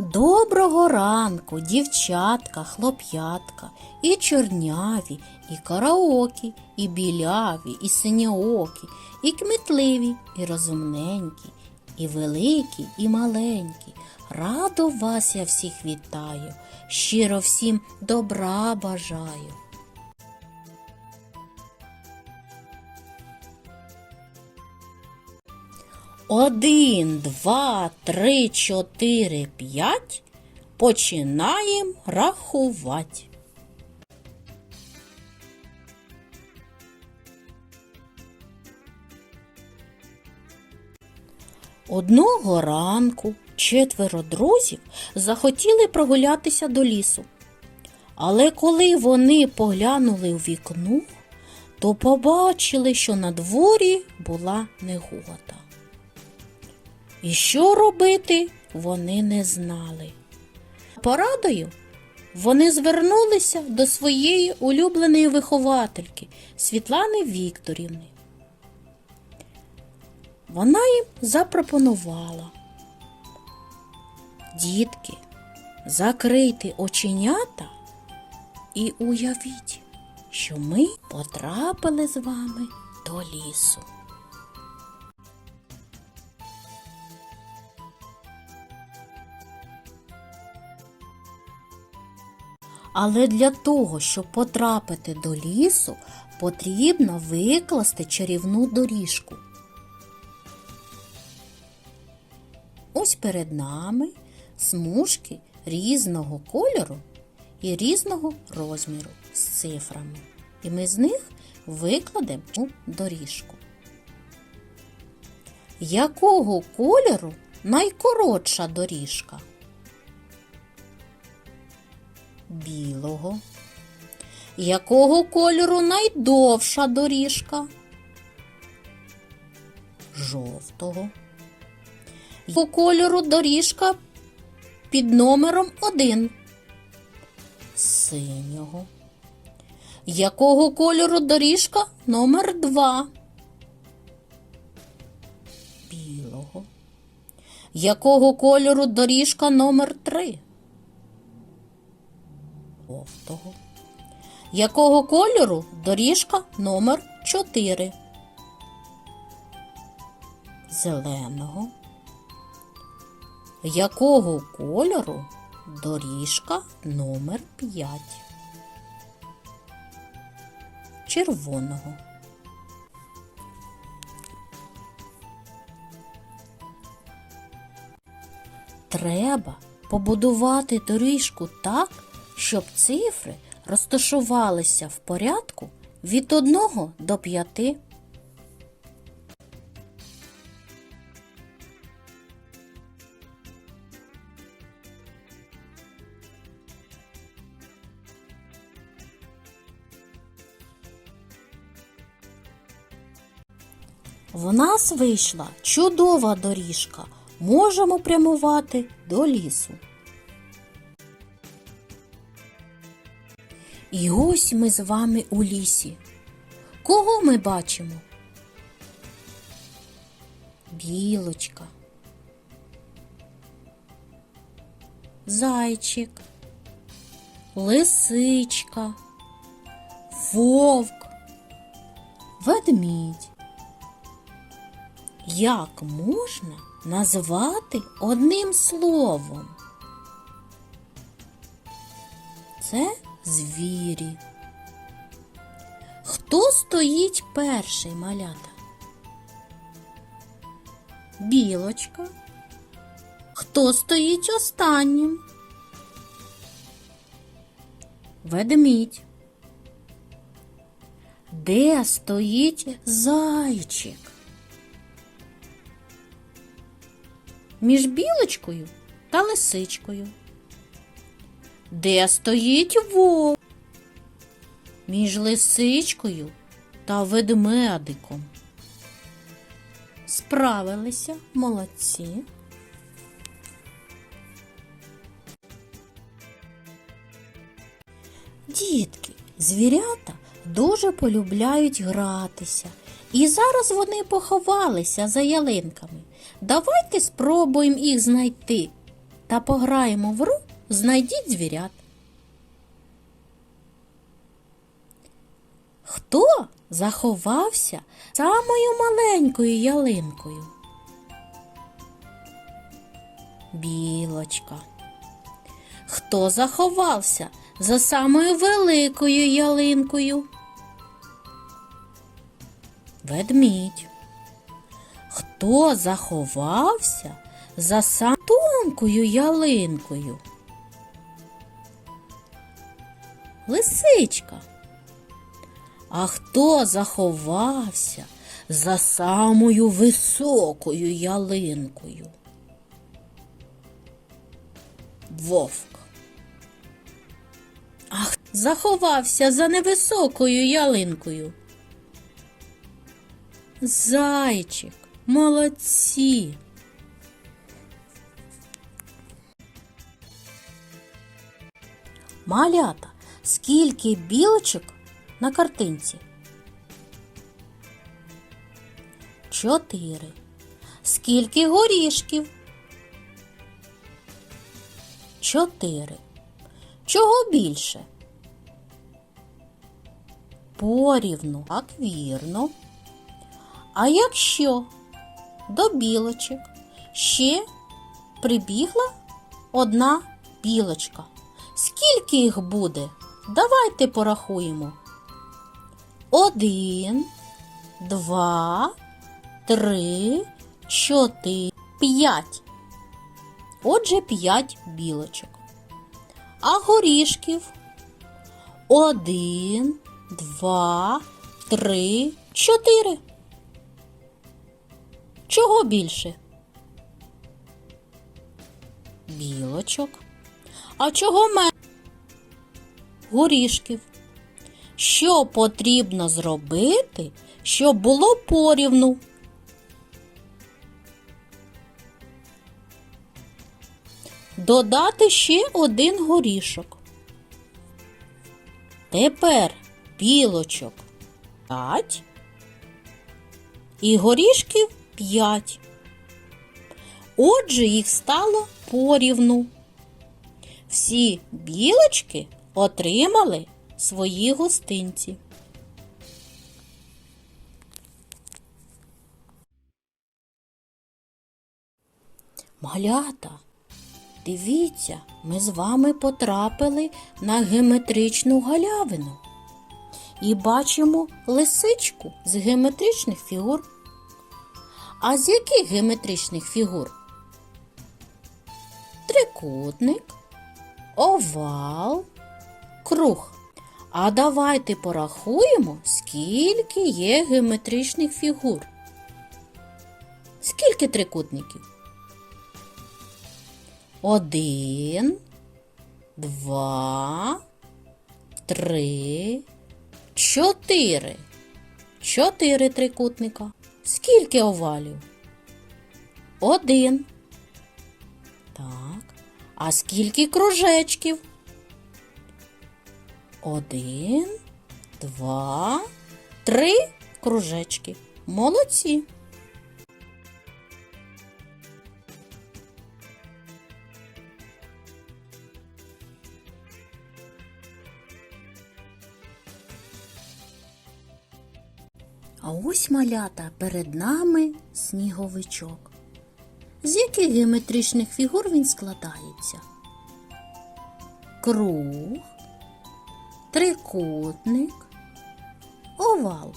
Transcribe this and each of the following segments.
Доброго ранку, дівчатка, хлоп'ятка, і чорняві, і караокі, і біляві, і синьоокі, і кмітливі, і розумненькі, і великі, і маленькі. Радо вас я всіх вітаю, щиро всім добра бажаю. Один, два, три, чотири, п'ять. Починаємо рахувати. Одного ранку четверо друзів захотіли прогулятися до лісу. Але коли вони поглянули у вікно, то побачили, що на дворі була негода. І що робити, вони не знали. Порадою вони звернулися до своєї улюбленої виховательки Світлани Вікторівни. Вона їм запропонувала. Дітки, закрийте оченята і уявіть, що ми потрапили з вами до лісу. Але для того, щоб потрапити до лісу, потрібно викласти чарівну доріжку. Ось перед нами смужки різного кольору і різного розміру з цифрами. І ми з них викладемо доріжку. Якого кольору найкоротша доріжка? Білого. Якого кольору найдовша доріжка? Жовтого. Якого кольору доріжка під номером 1? Синього. Якого кольору доріжка номер 2? Білого. Якого кольору доріжка номер 3? Жовтого. Якого кольору доріжка номер 4? Зеленого. Якого кольору доріжка номер 5? Червоного. Треба побудувати доріжку так, щоб цифри розташувалися в порядку від 1 до 5. В нас вийшла чудова доріжка. Можемо прямувати до лісу. І ось ми з вами у лісі. Кого ми бачимо? Білочка. Зайчик, лисичка, вовк, ведмідь. Як можна назвати одним словом? Це звірі. Хто стоїть перший малята? Білочка. Хто стоїть останнім? Ведмідь. Де стоїть зайчик? Між білочкою та лисичкою. Де стоїть вовк? Між лисичкою та ведмедиком. Справилися молодці. Дітки, звірята дуже полюбляють гратися. І зараз вони поховалися за ялинками. Давайте спробуємо їх знайти. та пограємо в гру Знайдіть звірят. Хто заховався самою маленькою ялинкою? Білочка. Хто заховався за самою великою ялинкою? Ведмідь. Хто заховався за сам тонкою ялинкою? Лисичка. А хто заховався за самою високою ялинкою? Вовк. А хто заховався за невисокою ялинкою? Зайчик, молодці. Малята, скільки білочок на картинці? Чотири. Скільки горішків? Чотири. Чого більше? Порівну. Так, вірно. А якщо до білочок ще прибігла одна білочка? Скільки їх буде? Давайте порахуємо. Один, два, три, чотири, п'ять. Отже, п'ять білочок. А горішків? Один, два, три, чотири. Чого більше? Білочок. А чого менше? Горішків. Що потрібно зробити, щоб було порівну? Додати ще один горішок. Тепер білочок 5 і горішків 5. Отже, їх стало порівну. Всі білочки отримали свої гостинці. Малята, дивіться, ми з вами потрапили на геометричну галявину і бачимо лисичку з геометричних фігур. А з яких геометричних фігур? Трикутник, овал, круг. А давайте порахуємо, скільки є геометричних фігур. Скільки трикутників? Один, два, три, чотири. Чотири трикутника. Скільки овалів? Один. Так. А скільки кружечків? Один, два, три кружечки. Молодці. А ось малята перед нами сніговичок. З яких геометричних фігур він складається? Круг, трикутник, овал.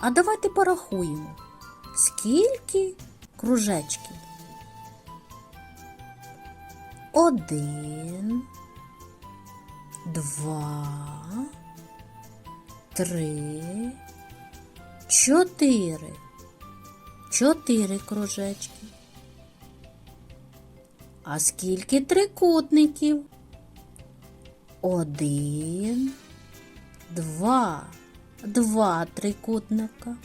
А давайте порахуємо, скільки кружечків. Один, два, три, чотири. Чотири кружечки. А скільки трикутників? Один, два, два трикутника.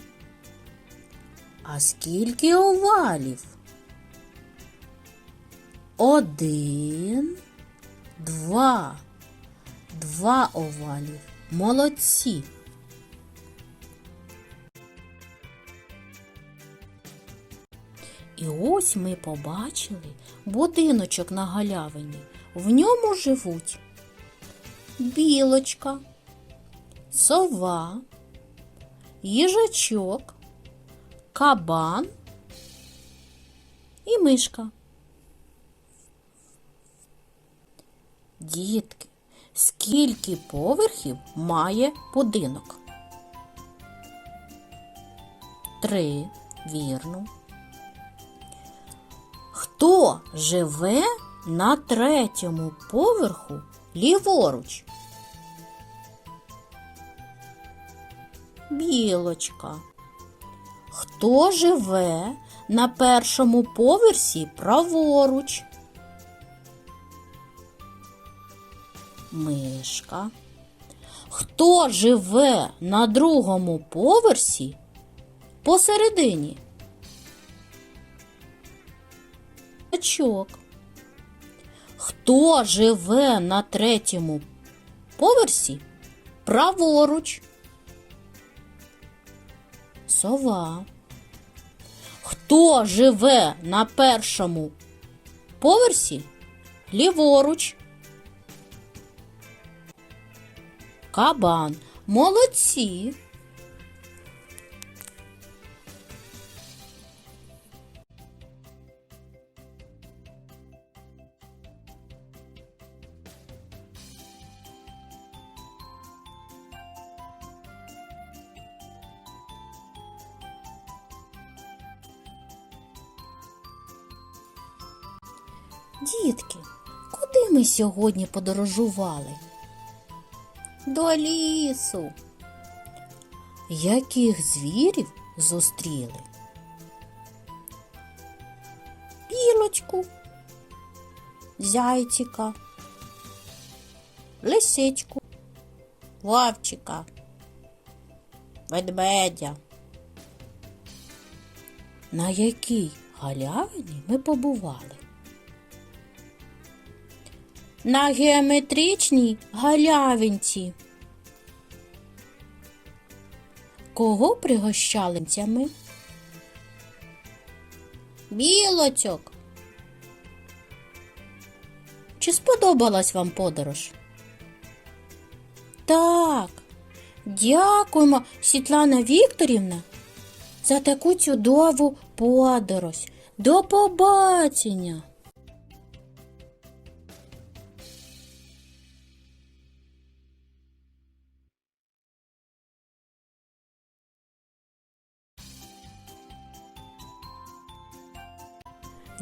А скільки овалів? Один, два, два овалів. Молодці. І ось ми побачили будиночок на галявині. В ньому живуть білочка, сова, їжачок, кабан і мишка. Дітки, скільки поверхів має будинок? Три, вірно. Хто живе на третьому поверху ліворуч? Білочка. Хто живе на першому поверсі праворуч? Мишка. Хто живе на другому поверсі посередині? Качок. Хто живе на третьому поверсі праворуч? Сова. Хто живе на першому поверсі ліворуч? Кабан. Молодці. Дітки, куди ми сьогодні подорожували? До лісу. Яких звірів зустріли? Білочку, зайчика, лисичку, вовчика, ведмедя. На якій галявині ми побували? На геометричній галявинці. Кого пригощали цями? Білочок. Чи сподобалась вам подорож? Так. Дякуємо, Світлана Вікторівна, за таку чудову подорож. До побачення!